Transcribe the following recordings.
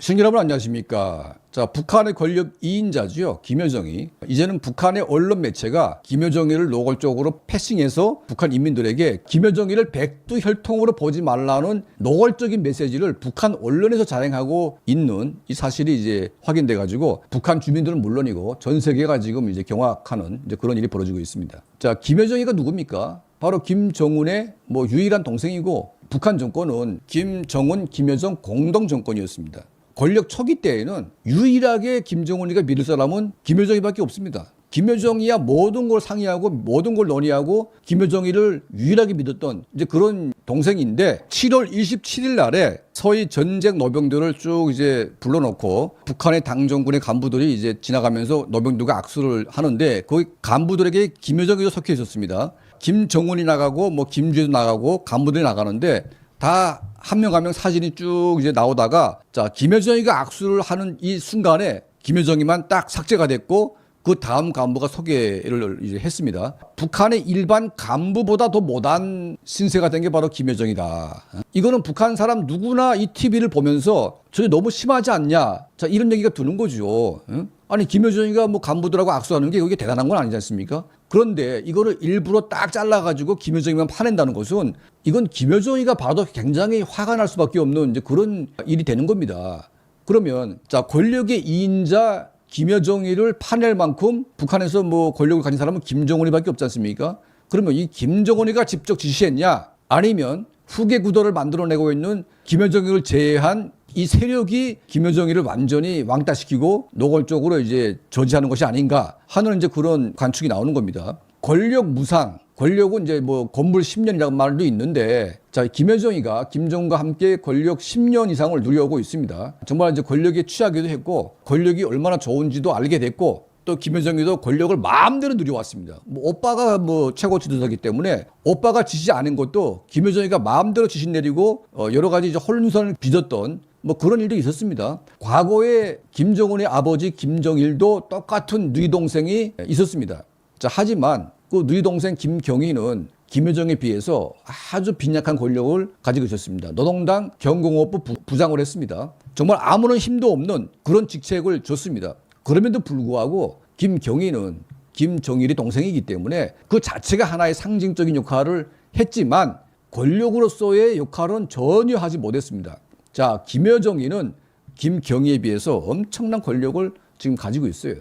시청자 여러분 안녕하십니까. 자, 북한의 권력 2인자죠. 김여정이. 이제는 북한의 언론 매체가 김여정이를 노골적으로 패싱해서 북한 인민들에게 김여정이를 백두 혈통으로 보지 말라는 노골적인 메시지를 북한 언론에서 자행하고 있는 이 사실이 이제 확인돼 가지고 북한 주민들은 물론이고 전 세계가 지금 이제 경악하는 이제 그런 일이 벌어지고 있습니다. 자, 김여정이가 누굽니까? 바로 김정은의 뭐 유일한 동생이고 북한 정권은 김정은, 김여정 공동 정권이었습니다. 권력 초기 때에는 유일하게 김정은이가 믿을 사람은 김여정이밖에 없습니다. 김여정이야 모든 걸 상의하고 모든 걸 논의하고 김여정이를 유일하게 믿었던 이제 그런 동생인데 7월 27일 날에 서해 전쟁 노병들을 쭉 이제 불러놓고 북한의 당정군의 간부들이 이제 지나가면서 노병들과 악수를 하는데 거기 간부들에게 김여정이도 속해 있었습니다. 김정은이 나가고 뭐 김주도 나가고 간부들이 나가는데 다 한 명 한 명 사진이 쭉 이제 나오다가 자 김여정이가 악수를 하는 이 순간에 김여정이만 딱 삭제가 됐고 그 다음 간부가 소개를 이제 했습니다. 북한의 일반 간부보다 더 못한 신세가 된 게 바로 김여정이다. 이거는 북한 사람 누구나 이 TV를 보면서 저게 너무 심하지 않냐. 자 이런 얘기가 드는 거죠. 응? 아니 김여정이가 뭐 간부들하고 악수하는 게 그게 대단한 건 아니지 않습니까? 그런데 이거를 일부러 딱 잘라가지고 김여정이만 파낸다는 것은 이건 김여정이가 봐도 굉장히 화가 날 수밖에 없는 이제 그런 일이 되는 겁니다. 그러면 자 권력의 2인자 김여정이를 파낼 만큼 북한에서 뭐 권력을 가진 사람은 김정은이밖에 없지 않습니까? 그러면 이 김정은이가 직접 지시했냐? 아니면 후계 구도를 만들어내고 있는 김여정이를 제외한 이 세력이 김여정이를 완전히 왕따시키고 노골적으로 이제 저지하는 것이 아닌가 하는 이제 그런 관측이 나오는 겁니다. 권력 무상, 권력은 이제 뭐 건물 10년이라는 말도 있는데 자 김여정이가 김정은과 함께 권력 10년 이상을 누려오고 있습니다. 정말 이제 권력에 취하기도 했고 권력이 얼마나 좋은지도 알게 됐고 또 김여정이도 권력을 마음대로 누려왔습니다. 뭐 오빠가 뭐 최고 지도자이기 때문에 오빠가 지시 않은 것도 김여정이가 마음대로 지시 내리고 어 여러 가지 이제 혼선을 빚었던 뭐 그런 일도 있었습니다. 과거에 김정은의 아버지 김정일도 똑같은 누이 동생이 있었습니다. 자, 하지만 그 누이 동생 김경희는 김여정에 비해서 아주 빈약한 권력을 가지고 있었습니다. 노동당 경공업부 부- 부장을 했습니다. 정말 아무런 힘도 없는 그런 직책을 줬습니다. 그럼에도 불구하고 김경희는 김정일이 동생이기 때문에 그 자체가 하나의 상징적인 역할을 했지만 권력으로서의 역할은 전혀 하지 못했습니다. 자, 김여정이는 김경희에 비해서 엄청난 권력을 지금 가지고 있어요.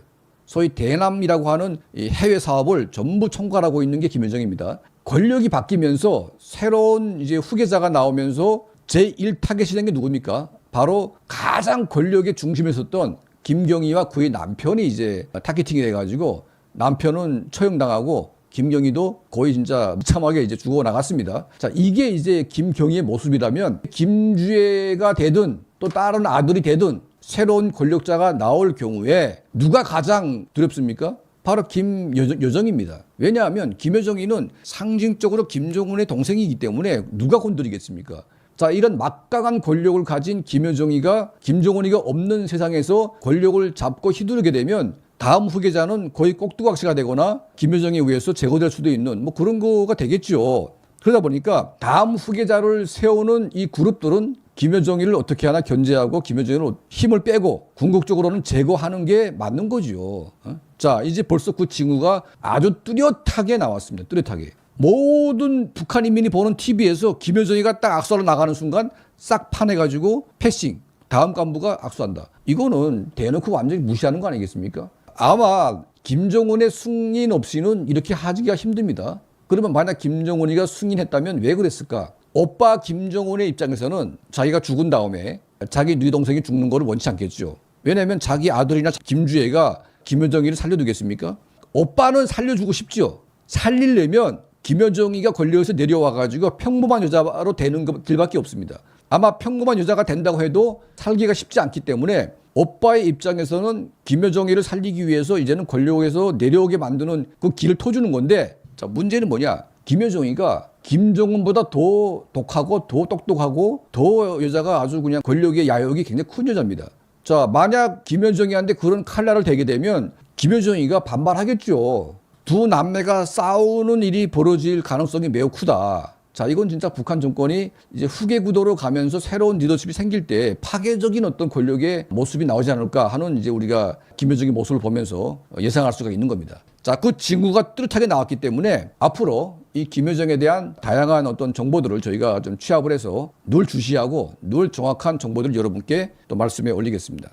소위 대남이라고 하는 이 해외 사업을 전부 총괄하고 있는 게 김여정입니다. 권력이 바뀌면서 새로운 이제 후계자가 나오면서 제1 타겟이 된 게 누굽니까? 바로 가장 권력의 중심에 섰던 김경희와 그의 남편이 이제 타겟팅이 돼가지고 남편은 처형당하고 김경희도 거의 진짜 무참하게 이제 죽어 나갔습니다. 자, 이게 이제 김경희의 모습이라면 김주애가 되든 또 다른 아들이 되든 새로운 권력자가 나올 경우에 누가 가장 두렵습니까? 바로 김여정입니다. 왜냐하면 김여정이는 상징적으로 김정은의 동생이기 때문에 누가 건드리겠습니까? 자, 이런 막강한 권력을 가진 김여정이가 김정은이가 없는 세상에서 권력을 잡고 휘두르게 되면 다음 후계자는 거의 꼭두각시가 되거나 김여정에 의해서 제거될 수도 있는 뭐 그런 거가 되겠죠. 그러다 보니까 다음 후계자를 세우는 이 그룹들은 김여정이를 어떻게 하나 견제하고 김여정이를 힘을 빼고 궁극적으로는 제거하는 게 맞는 거죠. 어? 자, 이제 벌써 그 징후가 아주 뚜렷하게 나왔습니다. 뚜렷하게. 모든 북한 인민이 보는 TV에서 김여정이가 딱 악수하러 나가는 순간 싹 파내가지고 패싱. 다음 간부가 악수한다. 이거는 대놓고 완전히 무시하는 거 아니겠습니까? 아마 김정은의 승인 없이는 이렇게 하기가 힘듭니다. 그러면 만약 김정은이가 승인했다면 왜 그랬을까? 오빠 김정은의 입장에서는 자기가 죽은 다음에 자기 누이 동생이 죽는 거를 원치 않겠죠. 왜냐하면 자기 아들이나 김주애가 김여정이를 살려두겠습니까? 오빠는 살려주고 싶죠. 살리려면 김여정이가 권력에서 내려와 가지고 평범한 여자로 되는 것 길밖에 없습니다. 아마 평범한 여자가 된다고 해도 살기가 쉽지 않기 때문에 오빠의 입장에서는 김여정이를 살리기 위해서 이제는 권력에서 내려오게 만드는 그 길을 터주는 건데 자 문제는 뭐냐 김여정이가 김정은보다 더 독하고 더 똑똑하고 더 여자가 아주 그냥 권력의 야욕이 굉장히 큰 여자입니다. 자 만약 김여정이한테 그런 칼날을 대게 되면 김여정이가 반발하겠죠. 두 남매가 싸우는 일이 벌어질 가능성이 매우 크다. 자, 이건 진짜 북한 정권이 이제 후계 구도로 가면서 새로운 리더십이 생길 때 파괴적인 어떤 권력의 모습이 나오지 않을까 하는 이제 우리가 김여정의 모습을 보면서 예상할 수가 있는 겁니다. 자, 그 징후가 뚜렷하게 나왔기 때문에 앞으로 이 김여정에 대한 다양한 어떤 정보들을 저희가 좀 취합을 해서 늘 주시하고 늘 정확한 정보들을 여러분께 또 말씀해 올리겠습니다.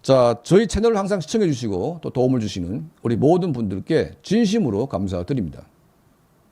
자, 저희 채널을 항상 시청해 주시고 또 도움을 주시는 우리 모든 분들께 진심으로 감사드립니다.